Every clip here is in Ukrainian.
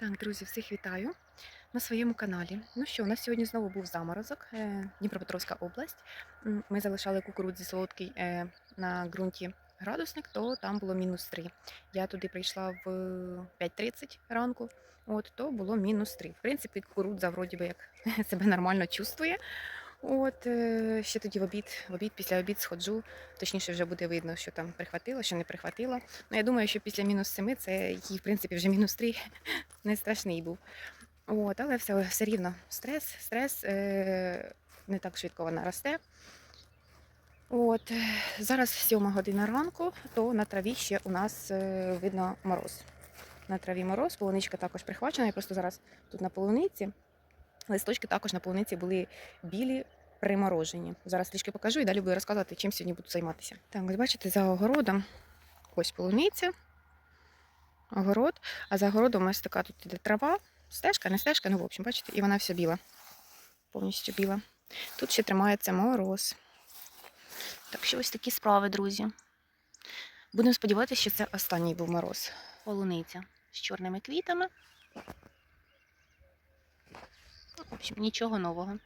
Так, друзі, всіх вітаю на своєму каналі. Ну що, у нас сьогодні знову був заморозок, е, Дніпропетровська область. Ми залишали кукурудзі солодкий е, на ґрунті градусник, то там було мінус 3. Я туди прийшла в 5.30 ранку, от, то було мінус 3. В принципі, кукурудза вроді би як себе нормально чувствує. От, е, ще тоді в обід, в обід, після обід сходжу, точніше вже буде видно, що там прихватило, що не прихватило. Ну, я думаю, що після мінус 7 це їй, в принципі, вже мінус 3 не страшний був. От, але все, все рівно стрес, стрес, е, не так швидко вона росте. От, е, зараз 7 година ранку, то на траві ще у нас е, видно мороз. На траві мороз, полуничка також прихвачена. Я просто зараз тут на полуниці. Листочки також на полуниці були білі, приморожені. Зараз трішки покажу і далі буду розказувати, чим сьогодні буду займатися. Так, ось бачите, за огородом ось полуниця, огород, а за огородом ось така тут іде трава, стежка, не стежка, ну в общем, бачите, і вона вся біла, повністю біла. Тут ще тримається мороз. Так що ось такі справи, друзі. Будемо сподіватися, що це останній був мороз. Полуниця з чорними квітами. Ну, В общем, нічого нового.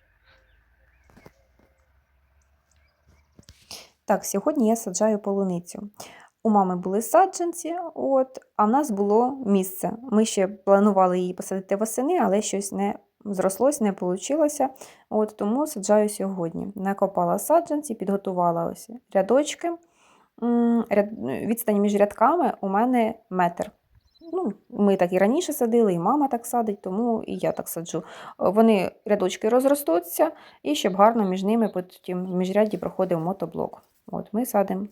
Так, сьогодні я саджаю полуницю. У мами були саджанці, от, а в нас було місце. Ми ще планували її посадити восени, але щось не зрослось, не вийшло. От, тому саджаю сьогодні. Накопала саджанці, підготувала ось рядочки. Відстань між рядками у мене метр. Ну, ми так і раніше садили, і мама так садить, тому і я так саджу. Вони рядочки розростуться, і щоб гарно між ними потім в міжряді проходив мотоблок. От ми садимо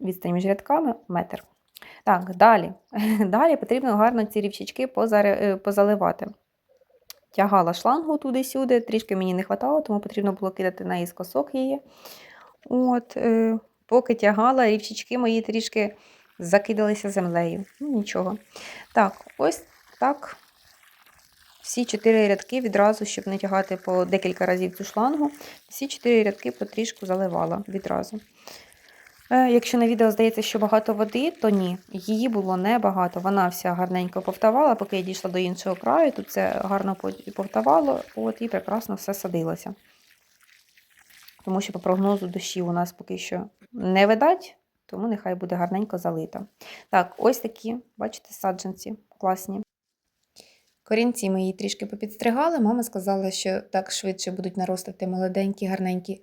відстань між рядками метр. Так, далі. Далі потрібно гарно ці рівчачки е, позаливати. Тягала шлангу туди-сюди, трішки мені не вистачало, тому потрібно було кидати наїскосок її. От, е, поки тягала, рівчачки мої трішки закидалися землею. Ну, нічого. Так, ось так. Всі чотири рядки відразу, щоб не тягати по декілька разів цю шлангу, всі чотири рядки потрішку заливала відразу. Е, Якщо на відео здається, що багато води, то ні, її було небагато. Вона вся гарненько повтавала, поки я дійшла до іншого краю, тут це гарно повтавало, от, і прекрасно все садилося. Тому що по прогнозу дощі у нас поки що не видать, тому нехай буде гарненько залита. Так, ось такі, бачите, саджанці класні. Корінці ми її трішки попідстригали. Мама сказала, що так швидше будуть наростати молоденькі, гарненькі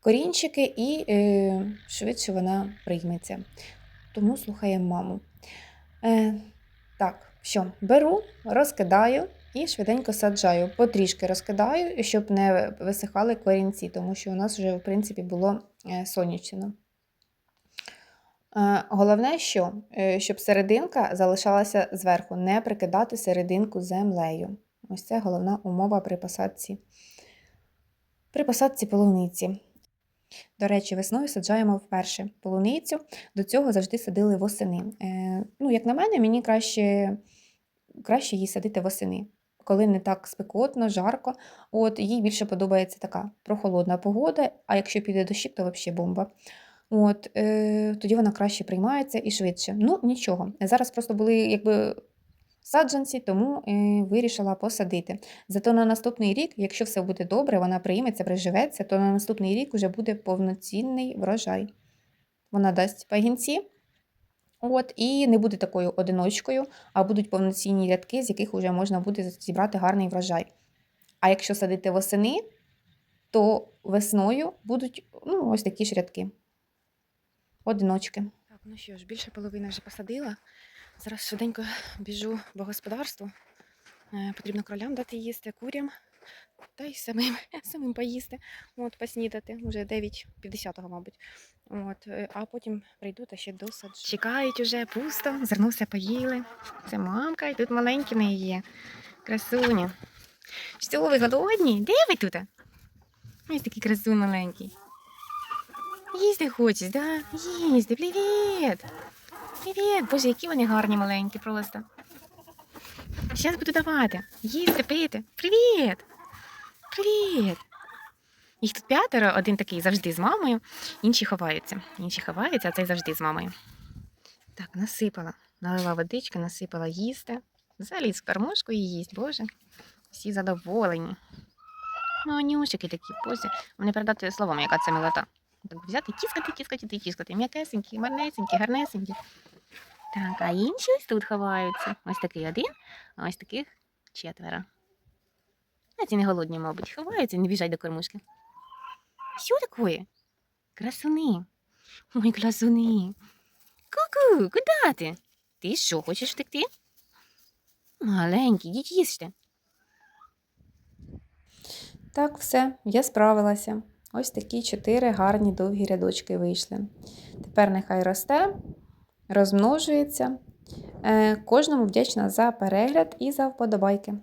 корінчики, і е, швидше вона прийметься. Тому слухаємо маму. Е, так, що, беру, розкидаю і швиденько саджаю. Потрішки розкидаю, щоб не висихали корінці, тому що у нас вже, в принципі, було е, сонячно. Е, Головне, що, Е, щоб серединка залишалася зверху, не прикидати серединку землею. Ось це головна умова при посадці. При посадці полуниці. До речі, весною саджаємо вперше полуницю. До цього завжди садили восени. Е, ну, як на мене, мені краще, краще її садити восени, коли не так спекотно, жарко. От їй більше подобається така прохолодна погода, а якщо піде дощик, то взагалі бомба. От, е, тоді вона краще приймається і швидше. Ну, нічого. Зараз просто були якби саджанці, тому е, вирішила посадити. Зато на наступний рік, якщо все буде добре, вона прийметься, приживеться, то на наступний рік вже буде повноцінний врожай. Вона дасть пагінці. От, і не буде такою одиночкою, а будуть повноцінні рядки, з яких вже можна буде зібрати гарний врожай. А якщо садити восени, то весною будуть ну, ось такі ж рядки. Одиночки. Так, ну що ж, більше половини вже посадила. Зараз швиденько біжу в господарство. Е, Потрібно кролям дати їсти, курям, та й самим, самим поїсти, от, поснідати. Уже 9.50, мабуть. От, е, а потім прийду та ще досаджу. Чекають уже пусто, зернувся, поїли. Це мамка, і тут маленькі неї є. Красуня. Що, ви голодні? Де ви тут? Ось такий красун маленький. Їсти хочеш, да? Їсти, привіт! Привіт! Боже, які вони гарні маленькі просто. Зараз буду давати. Їсти, пити. Привіт! Привіт! Їх тут п'ятеро, один такий завжди з мамою, інші ховаються. Інші ховаються, а цей завжди з мамою. Так, насипала. Налила водички, насипала їсти. Заліз в кормушку і їсть, боже. Всі задоволені. Ну, нюшики такі, боже. Мені передати словом, яка це милота. Так взяти, тіскати, тіскати, ти тіскати. М'якесенькі, марнесенькі, гарнесенькі. Так, а інші ось тут ховаються. Ось такий один, а ось таких четверо. А ці не голодні, мабуть, ховаються, не біжать до кормушки. Що таке? Красуни. Ой, красуни. Ку-ку, куди ти? Ти що, хочеш втекти? Маленький, йдіть їсти. Так, все, я справилася. Ось такі чотири гарні довгі рядочки вийшли. Тепер нехай росте, розмножується. Е, Кожному вдячна за перегляд і за вподобайки.